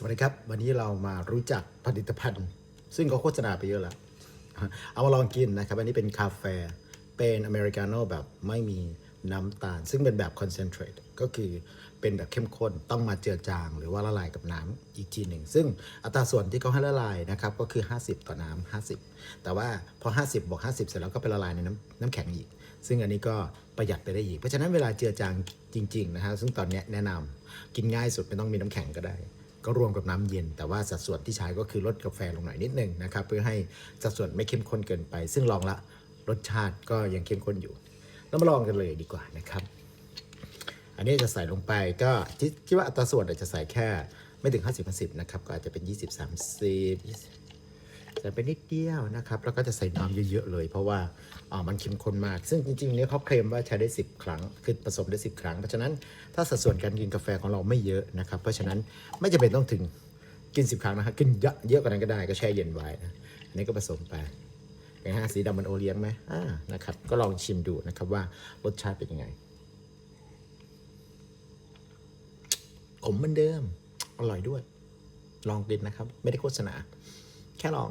สวัสดีครับ วันนี้เรามารู้จักผลิตภัณฑ์ ซึ่งเขาโฆษณาไปเยอะแล้ว เอามาลองกินนะครับ อันนี้เป็นกาแฟเป็นอเมริกาโน่แบบไม่มีน้ำตาล ซึ่งเป็นแบบคอนเซนเทรตก็คือเป็นแบบเข้มข้นต้องมาเจือจาง หรือว่าละลายกับน้ำอีกทีหนึ่ง ซึ่งอัตราส่วนที่เขาให้ละลายนะครับ ก็คือ 50 ต่อน้ำ50 แต่ว่าพอ 50บวก50 เสร็จแล้วก็ไปละลายในน้ำน้ำแข็งอีก ซึ่งอันนี้ก็ประหยัดไปได้อีก เพราะฉะนั้นเวลาเจือจางจริงๆนะฮะซึ่งตอนนี้แนะนำกินง่ายสุดไม่ต้องมีน้ำแข็งก็ได้ ก็รวมกับน้ำเย็น แต่ว่าสัดส่วนที่ใช้ก็คือลดกาแฟลงหน่อยนิดนึงนะครับเพื่อให้สัดส่วนไม่เข้มข้นเกินไป ซึ่งลองละรสชาติก็ยังเข้มข้นอยู่แล้วมาลองกันเลยดีกว่านะครับ อันนี้จะใส่ลงไปก็คิดคิดว่าอัตราส่วนอาจจะใส่แค่ไม่ถึง 50 50นะครับก็อาจจะเป็น 20 30 ใส่ไปนิดเดียวนะครับ แล้วก็จะใส่น้ำเยอะๆเลย เพราะว่าอ่ามันเข้มข้นมาก ซึ่งจริงๆเนี่ยเขาเคลมว่าใช้ได้ 10 ครั้ง คือผสมได้ 10 ครั้ง เพราะฉะนั้นถ้าสัดส่วนการกินกาแฟของเราไม่เยอะนะครับ เพราะฉะนั้นไม่จำเป็นต้องถึงกิน 10 ครั้งนะครับกินเยอะเยอะกว่านั้นก็ได้ก็แช่เย็นไว้นะอันนี้ก็ผสมไปเห็นไหมฮะสีดำมันโอเลี้ยงไหมอ่านะครับ ก็ลองชิมดูนะครับว่ารสชาติเป็นยังไงขมเหมือนเดิม อร่อยด้วย ลองกินนะครับ ไม่ได้โฆษณา แค่ลอง